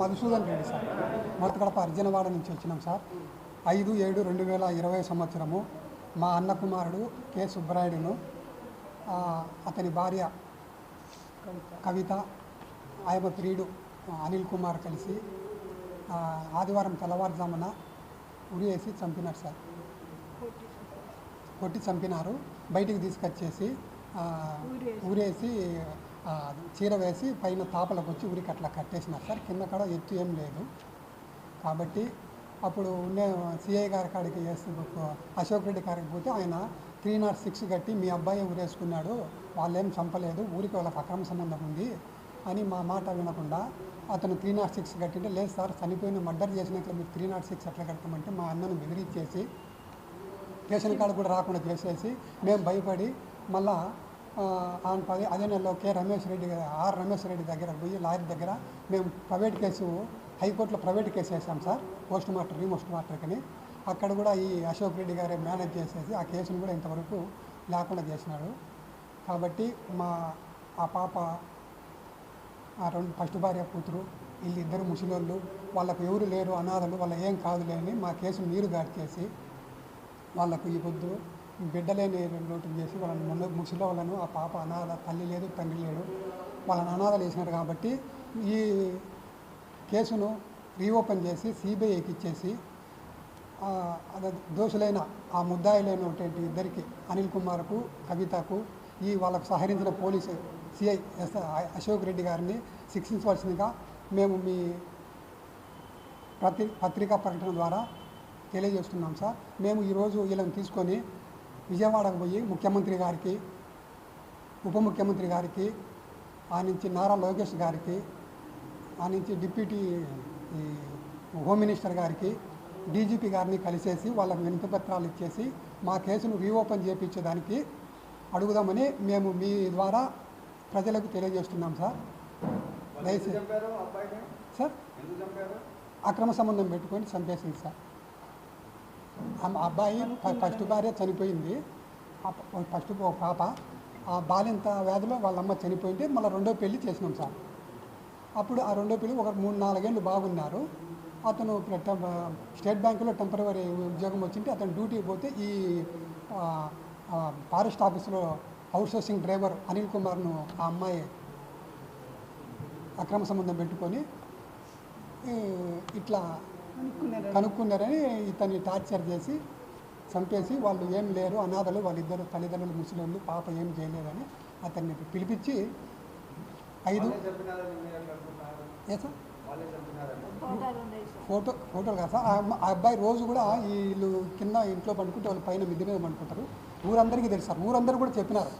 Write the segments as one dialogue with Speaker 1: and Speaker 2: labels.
Speaker 1: Madhusudan Reddy sir Mottagadapa Arjunavada నుంచి వచ్చినాం sir. ఐదు ఏడు రెండు వేల ఇరవై సంవత్సరము మా అన్న కుమారుడు కె. సుబ్బరాయుడును ఆ, అతని భార్య కవిత ఆయన ప్రియుడు అనిల్ కుమార్ కలిసి ఆ, ఆదివారం తెల్లవారుజామున ఉరి వేసి చంపినారు సార్. కొట్టి చంపినారు. బయటికి తీసుకొచ్చేసి ఆ, ఊరేసి చీర వేసి పైన తాపలకు వచ్చి ఊరికి అట్లా కట్టేసినారు సార్. కింద కూడా ఎత్తు ఏం లేదు. కాబట్టి అప్పుడు ఉండే సిఐ గారి కాడికి అశోక్ రెడ్డి కాడికి పోతే ఆయన త్రీ నాట్ సిక్స్ కట్టి మీ అబ్బాయి ఊరేసుకున్నాడు. వాళ్ళేం చంపలేదు. ఊరికి వాళ్ళకి అక్రమ సంబంధం ఉంది అని మా మాట వినకుండా అతను త్రీ నాట్ సిక్స్ కట్టింటే లేదు సార్ చనిపోయిన మర్డర్ చేసినట్లు మీరు త్రీ నాట్ సిక్స్ ఎట్లా కడతామంటే మా అన్నను బెదిరించేసి స్టేషన్ కాడ కూడా రాకుండా చేసేసి మేము భయపడి మళ్ళా ఆయన పది అదే నెలలో కె. రమేష్ రెడ్డి ఆర్. రమేష్ రెడ్డి దగ్గర పోయి లాయర్ దగ్గర మేము ప్రైవేట్ కేసు హైకోర్టులో ప్రైవేట్ కేసు వేసాం సార్ పోస్ట్ మార్టం రీమోస్ట్ మార్టర్కని అక్కడ కూడా ఈ అశోక్ రెడ్డి గారే మేనేజ్ చేసేసి ఆ కేసును కూడా ఇంతవరకు లేకుండా చేసినాడు. కాబట్టి మా ఆ పాప ఆ రెండు ఫస్ట్ భార్య కూతురు వీళ్ళిద్దరు ముసలోళ్ళు వాళ్ళకు ఎవరు లేరు అనాథలు వాళ్ళ ఏం కాదులే అని మా కేసును నీరు దాటి చేసి వాళ్ళకు ఈ పొద్దు బిడ్డలేని లోటు చేసి వాళ్ళని ముందు ముసిలో వాళ్ళను ఆ పాప అనాథ తల్లి లేదు తండ్రి లేడు. వాళ్ళని అనాథలు వేసినారు కాబట్టి ఈ కేసును రీఓపెన్ చేసి సిబిఐకి ఇచ్చేసి దోషులైన ఆ ముద్దాయిలైనటువంటి ఇద్దరికి అనిల్ కుమార్కు కవితకు ఈ వాళ్ళకు సహకరించిన police CI S Ashok Reddy గారిని శిక్షించవలసిందిగా మేము మీ ప్రతి పత్రికా ప్రకటన ద్వారా తెలియజేస్తున్నాం సార్. మేము ఈరోజు వీళ్ళని తీసుకొని విజయవాడకు పోయి ముఖ్యమంత్రి గారికి ఉప ముఖ్యమంత్రి గారికి ఆ నుంచి నారా లోకేష్ గారికి ఆ నుంచి డిప్యూటీ ఈ హోమ్ మినిస్టర్ గారికి డీజీపీ గారిని కలిసేసి వాళ్ళకి వినతి పత్రాలు ఇచ్చేసి మా కేసును రీఓపెన్ చేయించడానికి అడుగుదామని మేము మీ ద్వారా ప్రజలకు తెలియజేస్తున్నాం సార్. దయచేసి సార్ అక్రమ సంబంధం పెట్టుకొని చంపేసింది సార్. అబ్బాయి ఫస్ట్ భార్య చనిపోయింది. ఫస్ట్ ఒక పాప. ఆ బాలింత వ్యాధిలో వాళ్ళ అమ్మ చనిపోయింది. మళ్ళీ రెండో పెళ్ళి చేసినాం సార్. అప్పుడు ఆ రెండో పెళ్ళి ఒక మూడు నాలుగేళ్ళు బాగున్నారు. అతను స్టేట్ బ్యాంకులో టెంపరవరీ ఉద్యోగం వచ్చింటే అతను డ్యూటీకి పోతే ఈ ఫారెస్ట్ ఆఫీసులో అవుట్సోర్సింగ్ డ్రైవర్ అనిల్ కుమార్ను ఆ అమ్మాయి అక్రమ సంబంధం పెట్టుకొని ఇట్లా కనుక్కున్నారని ఇతన్ని టార్చర్ చేసి చంపేసి వాళ్ళు ఏం లేరు అనాథలు వాళ్ళిద్దరు తల్లిదండ్రులు ముసలోళ్ళు పాప ఏం చేయలేదని అతన్ని పిలిపించి ఐదు ఏ సార్? ఫోటో ఫోటోలు కాదు సార్. ఆ అబ్బాయి రోజు కూడా వీళ్ళు కింద ఇంట్లో పండుకుంటే వాళ్ళు పైన మిద్దె మీద పండుకుంటారు. ఊరందరికీ తెలుసు సార్. ఊరందరూ కూడా చెప్పినారు.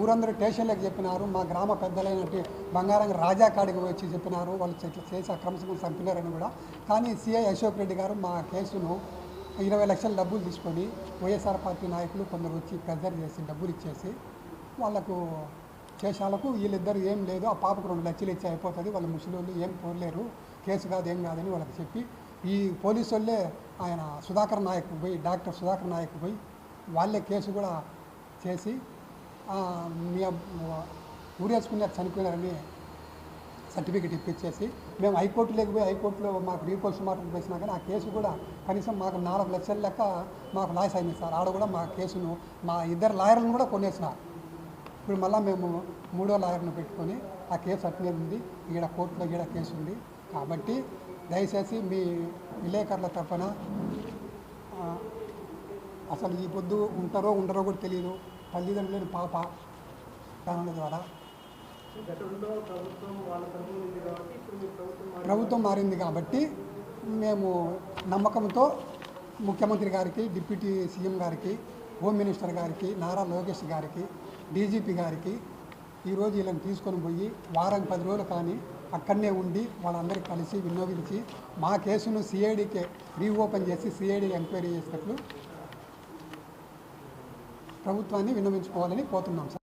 Speaker 1: ఊరందరూ స్టేషన్లకు చెప్పినారు. మా గ్రామ పెద్దలైనట్టు బంగారం రాజా కాడికి వచ్చి చెప్పినారు. వాళ్ళు చేసి అక్రమసంగా చంపినారని కూడా. కానీ సిఐ అశోక్ రెడ్డి గారు మా కేసును ఇరవై లక్షల డబ్బులు తీసుకొని వైఎస్ఆర్ పార్టీ నాయకులు కొందరు వచ్చి ప్రెజర్ చేసి డబ్బులు ఇచ్చేసి వాళ్ళకు చేశాలకు వీళ్ళిద్దరు ఏం లేదు. ఆ పాపకు రెండు లక్షలు ఇచ్చి అయిపోతుంది. వాళ్ళ ముసలోళ్ళు ఏం పోలేరు. కేసు కాదు ఏం కాదని వాళ్ళకి చెప్పి ఈ పోలీసు వాళ్ళే ఆయన సుధాకర్ నాయక్ పోయి డాక్టర్ సుధాకర్ నాయక్ పోయి వాళ్ళే కేసు కూడా చేసి మీ ఊరేసుకున్నారు చనిపోయినారని సర్టిఫికేట్ ఇప్పించేసి మేము హైకోర్టు లేకపోయి హైకోర్టులో మాకు రీపోర్ట్స్ మార్టం వేసినా కానీ ఆ కేసు కూడా కనీసం మాకు నాలుగు లక్షల లెక్క మాకు లాస్ అయింది సార్. ఆడ కూడా మా కేసును మా ఇద్దరు లాయర్లను కూడా కొనేసినారు ఇప్పుడు మళ్ళీ మేము మూడో లాయర్ను పెట్టుకొని ఆ కేసు అట్లే ఉంది. ఈడ కోర్టులో ఈడ కేసు ఉంది. కాబట్టి దయచేసి మీ విలేకరుల తరఫున అసలు ఈ పొద్దు ఉంటారో ఉండరో కూడా తెలియదు తల్లిదండ్రులని పాప ఛానల్ ద్వారా.
Speaker 2: ప్రభుత్వం
Speaker 1: మారింది కాబట్టి మేము నమ్మకంతో ముఖ్యమంత్రి గారికి డిప్యూటీ సీఎం గారికి హోమ్ మినిస్టర్ గారికి నారా లోకేష్ గారికి డీజీపీ గారికి ఈరోజు వీళ్ళని తీసుకొని పోయి వారం పది రోజులు కానీ అక్కడనే ఉండి వాళ్ళందరికీ కలిసి వినియోగించి మా కేసును సిఐడికే రీఓపెన్ చేసి సిఐడి ఎంక్వైరీ చేసినట్లు ప్రభుత్వాన్ని విన్నవించుకోవాలని కోరుతున్నాం సార్.